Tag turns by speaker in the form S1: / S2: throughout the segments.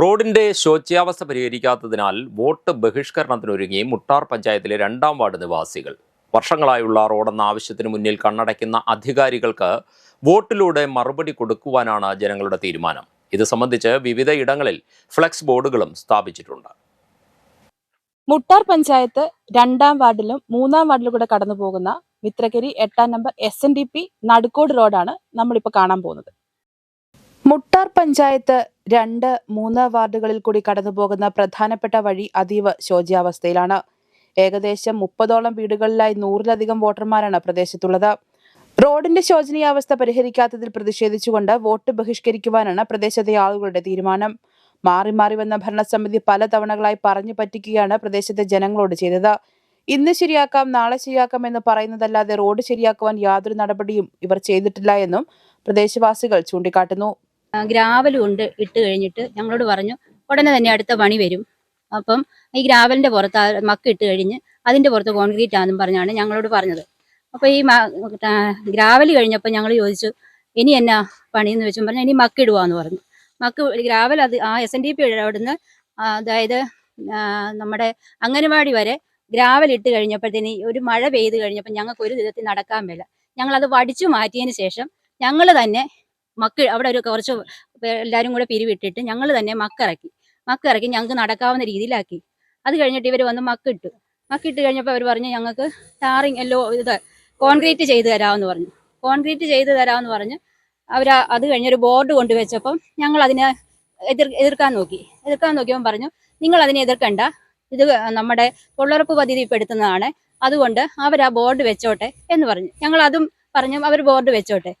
S1: റോഡിന്റെ ശോച്യാവസ്ഥ പരിഹരിക്കാത്തതിനാൽ വോട്ട് ബഹിഷ്കരണത്തിനൊരുങ്ങി മുട്ടാർ പഞ്ചായത്തിലെ രണ്ടാം വാർഡ് നിവാസികൾ. വർഷങ്ങളായുള്ള റോഡെന്ന ആവശ്യത്തിന് മുന്നിൽ കണ്ണടയ്ക്കുന്ന അധികാരികൾക്ക് വോട്ടിലൂടെ മറുപടി കൊടുക്കുവാനാണ് ജനങ്ങളുടെ തീരുമാനം. ഇത് സംബന്ധിച്ച് വിവിധ ഇടങ്ങളിൽ ഫ്ലെക്സ് ബോർഡുകളും സ്ഥാപിച്ചിട്ടുണ്ട്.
S2: മുട്ടാർ പഞ്ചായത്ത് രണ്ടാം വാർഡിലും മൂന്നാം വാർഡിലും കൂടെ കടന്നു പോകുന്ന മിത്രകരി എട്ടാം number S N D P നടുക്കോട് റോഡാണ് നമ്മളിപ്പോൾ കാണാൻ പോകുന്നത്. മുട്ടാർ പഞ്ചായത്ത് രണ്ട് മൂന്ന് വാർഡുകളിൽ കൂടി കടന്നുപോകുന്ന പ്രധാനപ്പെട്ട വഴി അതീവ ശോച്യാവസ്ഥയിലാണ്. ഏകദേശം മുപ്പതോളം വീടുകളിലായി നൂറിലധികം വോട്ടർമാരാണ് പ്രദേശത്തുള്ളത്. റോഡിന്റെ ശോചനീയാവസ്ഥ പരിഹരിക്കാത്തതിൽ പ്രതിഷേധിച്ചുകൊണ്ട് വോട്ട് ബഹിഷ്കരിക്കുവാനാണ് പ്രദേശത്തെ ആളുകളുടെ തീരുമാനം. മാറി മാറി വന്ന ഭരണസമിതി പല തവണകളായി പറഞ്ഞു പറ്റിക്കുകയാണ് പ്രദേശത്തെ ജനങ്ങളോട് ചെയ്തത്. ഇന്ന് ശരിയാക്കാം നാളെ ശരിയാക്കാം എന്ന് പറയുന്നതല്ലാതെ റോഡ് ശരിയാക്കുവാൻ യാതൊരു നടപടിയും ഇവർ ചെയ്തിട്ടില്ല എന്നും പ്രദേശവാസികൾ ചൂണ്ടിക്കാട്ടുന്നു.
S3: ഗ്രാവൽ കൊണ്ട് ഇട്ട് കഴിഞ്ഞിട്ട് ഞങ്ങളോട് പറഞ്ഞു ഉടനെ തന്നെ അടുത്ത പണി വരും. അപ്പം ഈ ഗ്രാവലിന്റെ പുറത്ത് മക്ക ഇട്ട് കഴിഞ്ഞ് അതിന്റെ പുറത്ത് കോൺക്രീറ്റ് ആണെന്നും പറഞ്ഞാണ് ഞങ്ങളോട് പറഞ്ഞത്. അപ്പോൾ ഈ ഗ്രാവൽ കഴിഞ്ഞപ്പോൾ ഞങ്ങൾ ചോദിച്ചു ഇനി എന്നാ പണിയെന്ന് വെച്ചും പറഞ്ഞു ഇനി മക്ക് ഇടുവാന്ന് പറഞ്ഞു. മക്ക് ഗ്രാവൽ അത് ആ എസ് എൻ ഡി പി അവിടുന്ന് അതായത് നമ്മുടെ അംഗനവാടി വരെ ഗ്രാവൽ ഇട്ട് കഴിഞ്ഞപ്പോഴത്തേന് ഒരു മഴ പെയ്ത് കഴിഞ്ഞപ്പോൾ ഞങ്ങൾക്ക് ഒരു വിധത്തിൽ നടക്കാൻ മേല. ഞങ്ങളത് വടിച്ചു മാറ്റിയതിന് ശേഷം ഞങ്ങൾ തന്നെ മക്ക് അവിടെ ഒരു കുറച്ച് എല്ലാവരും കൂടെ പിരിവിട്ടിട്ട് ഞങ്ങൾ തന്നെ മക്കിറക്കി. മക്കിറക്കി ഞങ്ങൾക്ക് നടക്കാവുന്ന രീതിയിലാക്കി. അത് കഴിഞ്ഞിട്ട് ഇവർ വന്ന് മക്കിട്ടു. മക്കിട്ട് കഴിഞ്ഞപ്പോൾ അവർ പറഞ്ഞു ഞങ്ങൾക്ക് ടാറിങ് എല്ലോ ഇത് കോൺക്രീറ്റ് ചെയ്ത് തരാമെന്ന് പറഞ്ഞു. കോൺക്രീറ്റ് ചെയ്ത് തരാമെന്ന് പറഞ്ഞ് അവർ അത് കഴിഞ്ഞൊരു ബോർഡ് കൊണ്ടുവച്ചപ്പം ഞങ്ങൾ അതിനെ എതിർ എതിർക്കാൻ നോക്കി. എതിർക്കാൻ നോക്കിയപ്പോൾ പറഞ്ഞു നിങ്ങൾ അതിനെ എതിർക്കണ്ട. ഇത് നമ്മുടെ തൊഴിലുറപ്പ് പദ്ധതി പെടുത്തുന്നതാണ് അതുകൊണ്ട് അവർ ആ ബോർഡ് വെച്ചോട്ടെ എന്ന് പറഞ്ഞു. ഞങ്ങൾ അതും പറഞ്ഞു അവർ ബോർഡ് വെച്ചോട്ടെ.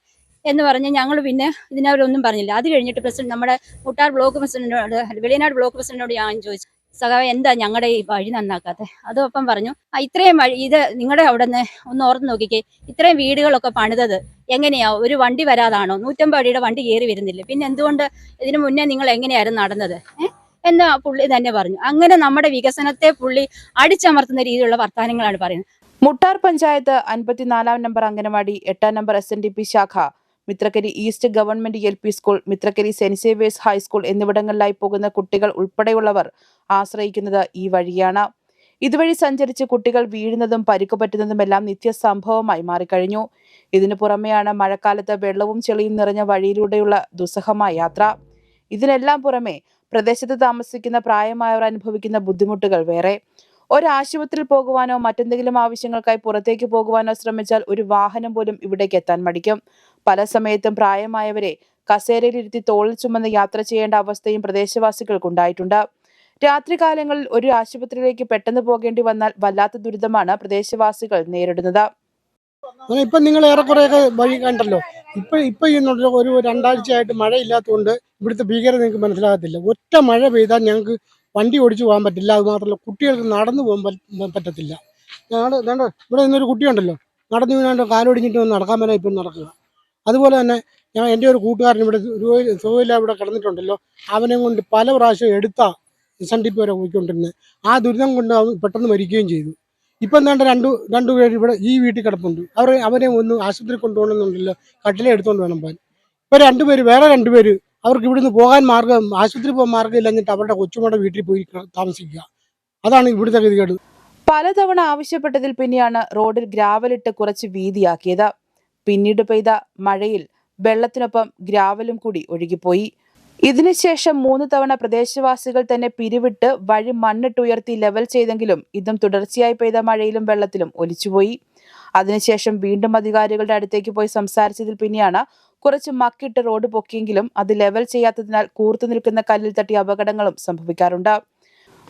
S3: എന്ന് പറഞ്ഞ് ഞങ്ങൾ പിന്നെ ഇതിനവരൊന്നും പറഞ്ഞില്ല. അത് കഴിഞ്ഞിട്ട് പ്രസിഡന്റ് നമ്മുടെ മുട്ടാർ ബ്ലോക്ക് പ്രസിഡന്റിനോട് വെളിയനാട് ബ്ലോക്ക് പ്രസിഡന്റിനോട് ഞാൻ ചോദിച്ചു സഖാവ് എന്താ ഞങ്ങളുടെ ഈ വഴി നന്നാക്കാത്തത് അതും പറഞ്ഞു "ആ, ഇത്രയും വഴി ഇത് നിങ്ങളുടെ അവിടെ നിന്ന് ഒന്ന് ഓർത്ത് നോക്കിക്കേ ഇത്രയും വീടുകളൊക്കെ പണിതത് എങ്ങനെയാ? ഒരു വണ്ടി വരാതാണോ? നൂറ്റമ്പത് അടിയുടെ വണ്ടി കയറി വരുന്നില്ല? പിന്നെ എന്തുകൊണ്ട് ഇതിനു മുന്നേ നിങ്ങൾ എങ്ങനെയായിരുന്നു നടന്നത്? ഏഹ് എന്ന് പുള്ളി തന്നെ പറഞ്ഞു. അങ്ങനെ നമ്മുടെ വികസനത്തെ പുള്ളി അടിച്ചമർത്തുന്ന രീതിയിലുള്ള വർത്തമാനങ്ങളാണ് പറയുന്നത്.
S2: മുട്ടാർ പഞ്ചായത്ത് അൻപത്തിനാലാം നമ്പർ അംഗനവാടി എട്ടാം number S N D P ശാഖ Mithrakary east government L P school Mithrakary Saint Xavier's high school എന്നിവിടങ്ങളിലായി പോകുന്ന കുട്ടികൾ ഉൾപ്പെടെയുള്ളവർ ആശ്രയിക്കുന്നത് ഈ വഴിയാണ്. ഇതുവഴി സഞ്ചരിച്ച് കുട്ടികൾ വീഴുന്നതും പരിക്കു പറ്റുന്നതുമെല്ലാം നിത്യസംഭവമായി മാറിക്കഴിഞ്ഞു. ഇതിനു പുറമെയാണ് മഴക്കാലത്ത് വെള്ളവും ചെളിയും നിറഞ്ഞ വഴിയിലൂടെയുള്ള ദുസ്സഹമായ യാത്ര. ഇതിനെല്ലാം പുറമെ പ്രദേശത്ത് താമസിക്കുന്ന പ്രായമായവർ അനുഭവിക്കുന്ന ബുദ്ധിമുട്ടുകൾ വേറെ. ഒരാശുപത്രിയിൽ പോകുവാനോ മറ്റെന്തെങ്കിലും ആവശ്യങ്ങൾക്കായി പുറത്തേക്ക് പോകുവാനോ ശ്രമിച്ചാൽ ഒരു വാഹനം പോലും ഇവിടേക്ക് എത്താൻ മടിക്കും. പല സമയത്തും പ്രായമായവരെ കസേരയിലിരുത്തി തോളിൽ ചുമന്ന് യാത്ര ചെയ്യേണ്ട അവസ്ഥയും പ്രദേശവാസികൾക്കുണ്ടായിട്ടുണ്ട്. രാത്രികാലങ്ങളിൽ ഒരു ആശുപത്രിയിലേക്ക് പെട്ടെന്ന് പോകേണ്ടി വന്നാൽ വല്ലാത്ത ദുരിതമാണ് പ്രദേശവാസികൾ നേരിടുന്നത്.
S4: ഇപ്പൊ നിങ്ങൾ ഏറെക്കുറെയൊക്കെ വഴി കണ്ടല്ലോ. ഇപ്പൊ ഇപ്പൊ ഒരു- രണ്ടാഴ്ചയായിട്ട് മഴയില്ലാത്തതുകൊണ്ട് ഇവിടുത്തെ ഭീകരത നിങ്ങൾക്ക് മനസ്സിലാകത്തില്ല. ഒറ്റ മഴ പെയ്താൽ ഞങ്ങൾക്ക് വണ്ടി ഓടിച്ചു പോകാൻ പറ്റില്ല. അത് മാത്രമല്ല കുട്ടികൾക്ക് നടന്നു പോകാൻ പറ്റ- പറ്റത്തില്ല. ഞങ്ങൾ ഇവിടെ നിന്നൊരു കുട്ടിയുണ്ടല്ലോ. നടന്നു വീണാണ്ട് കാലൊടിഞ്ഞിട്ട് നടക്കാൻ മേലെ ഇപ്പം നടക്കുക. അതുപോലെ തന്നെ ഞാൻ എന്റെ ഒരു കൂട്ടുകാരൻ ഇവിടെ സുഖമില്ല ഇവിടെ കിടന്നിട്ടുണ്ടല്ലോ. അവനെ കൊണ്ട് പല പ്രാവശ്യം എടുത്ത എസ് എൻ ഡി പി വരെ പോയിക്കൊണ്ടിരുന്നത്. ആ ദുരിതം കൊണ്ട് അവൻ പെട്ടെന്ന് മരിക്കുകയും ചെയ്തു. ഇപ്പം എന്താണ്ട് രണ്ടു രണ്ടു പേര് ഇവിടെ ഈ വീട്ടിൽ കിടപ്പുണ്ട്. അവർ അവരെ ഒന്ന് ആശുപത്രി കൊണ്ടുപോകണമെന്നുണ്ടല്ലോ. കട്ടിലെ എടുത്തുകൊണ്ട് വേണം പോകാൻ. ഇപ്പം രണ്ടുപേര് വേറെ രണ്ടുപേര് അവർക്ക് ഇവിടുന്ന് പോകാൻ മാർഗം ആശുപത്രി പോകാൻ മാർഗം ഇല്ലെന്നിട്ട് അവരുടെ കൊച്ചുമോടെ വീട്ടിൽ പോയി താമസിക്കുക. അതാണ് ഇവിടുത്തെ ഗതികേട്.
S2: പലതവണ ആവശ്യപ്പെട്ടതിൽ പിന്നെയാണ് റോഡിൽ ഗ്രാവലിട്ട് കുറച്ച് വീതിയാക്കിയത്. പിന്നീട് പെയ്ത മഴയിൽ വെള്ളത്തിനൊപ്പം ഗ്രാവലും കൂടി ഒഴുകിപ്പോയി. ഇതിനുശേഷം മൂന്ന് തവണ പ്രദേശവാസികൾ തന്നെ പിരിവിട്ട് വഴി മണ്ണിട്ടുയർത്തി ലെവൽ ചെയ്തെങ്കിലും ഇതും തുടർച്ചയായി പെയ്ത മഴയിലും വെള്ളത്തിലും ഒലിച്ചുപോയി. അതിനുശേഷം വീണ്ടും അധികാരികളുടെ അടുത്തേക്ക് പോയി സംസാരിച്ചതിൽ പിന്നെയാണ് കുറച്ച് മക്കിട്ട് റോഡ് പൊക്കിയെങ്കിലും അത് ലെവൽ ചെയ്യാത്തതിനാൽ കൂർത്തു നിൽക്കുന്ന കല്ലിൽ തട്ടി അപകടങ്ങളും സംഭവിക്കാറുണ്ട്.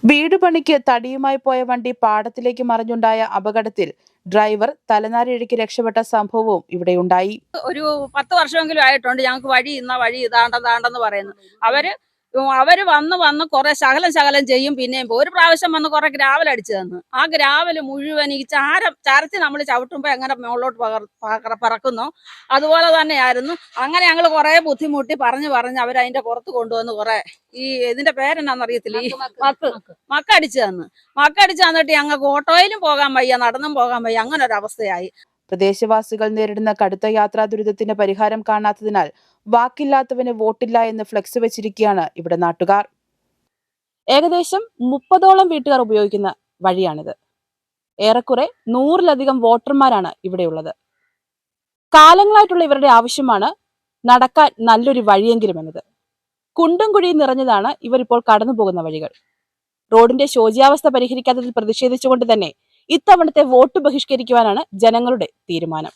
S2: വീട് പണിക്ക് തടിയുമായി പോയ വണ്ടി പാടത്തിലേക്ക് മറിഞ്ഞുണ്ടായ അപകടത്തിൽ ഡ്രൈവർ തലനാരിഴയ്ക്ക് രക്ഷപ്പെട്ട സംഭവവും ഇവിടെയുണ്ടായി
S5: ഒരു പത്ത് വർഷമെങ്കിലും ആയിട്ടുണ്ട്. ഞങ്ങൾക്ക് വഴി ഇന്ന വഴി ഇതാണ്ടെന്ന് താണ്ടെന്ന് പറയുന്നു. അവർ അവർ വന്ന് വന്ന് കുറെ ശകലം ശകലം ചെയ്യും. പിന്നെയും പോകും. ഒരു പ്രാവശ്യം വന്ന് കുറെ ഗ്രാവൽ അടിച്ചു തന്നു. ആ ഗ്രാവൽ മുഴുവൻ ഈ ചാരം ചരച്ച് നമ്മൾ ചവിട്ടുമ്പോ എങ്ങനെ മുകളിലോട്ട് പകർ പറക്കുന്നു? അതുപോലെ തന്നെയായിരുന്നു. അങ്ങനെ ഞങ്ങൾ കുറെ ബുദ്ധിമുട്ടി പറഞ്ഞു പറഞ്ഞ് അവർ അതിന്റെ പുറത്ത് കൊണ്ടുവന്ന് കുറെ ഈ ഇതിന്റെ പേരെന്നാന്ന് അറിയത്തില്ല ഈ മക്ക്. മക്കടിച്ചു തന്നു. മക്കടിച്ചു തന്നിട്ട് ഞങ്ങൾക്ക് ഓട്ടോയിലും പോകാൻ വയ്യ നടന്നും പോകാൻ വയ്യ. അങ്ങനെ ഒരു അവസ്ഥയായി.
S2: പ്രദേശവാസികൾ നേരിടുന്ന കടുത്ത യാത്രാ ദുരിതത്തിന് പരിഹാരം കാണാത്തതിനാൽ വാക്കില്ലാത്തവന് വോട്ടില്ല എന്ന് ഫ്ലെക്സ് വെച്ചിരിക്കുകയാണ് ഇവിടെ നാട്ടുകാർ. ഏകദേശം മുപ്പതോളം വീട്ടുകാർ ഉപയോഗിക്കുന്ന വഴിയാണിത്. ഏറെക്കുറെ നൂറിലധികം വോട്ടർമാരാണ് ഇവിടെയുള്ളത്. കാലങ്ങളായിട്ടുള്ള ഇവരുടെ ആവശ്യമാണ് നടക്കാൻ നല്ലൊരു വഴിയെങ്കിലും എന്നത് കുണ്ടും കുഴിയും നിറഞ്ഞതാണ് ഇവരിപ്പോൾ കടന്നു പോകുന്ന വഴികൾ. റോഡിന്റെ ശോചിയാവസ്ഥ പരിഹരിക്കാത്തതിൽ പ്രതിഷേധിച്ചുകൊണ്ട് തന്നെ ഇത്തവണത്തെ വോട്ട് ബഹിഷ്കരിക്കുവാനാണ് ജനങ്ങളുടെ തീരുമാനം.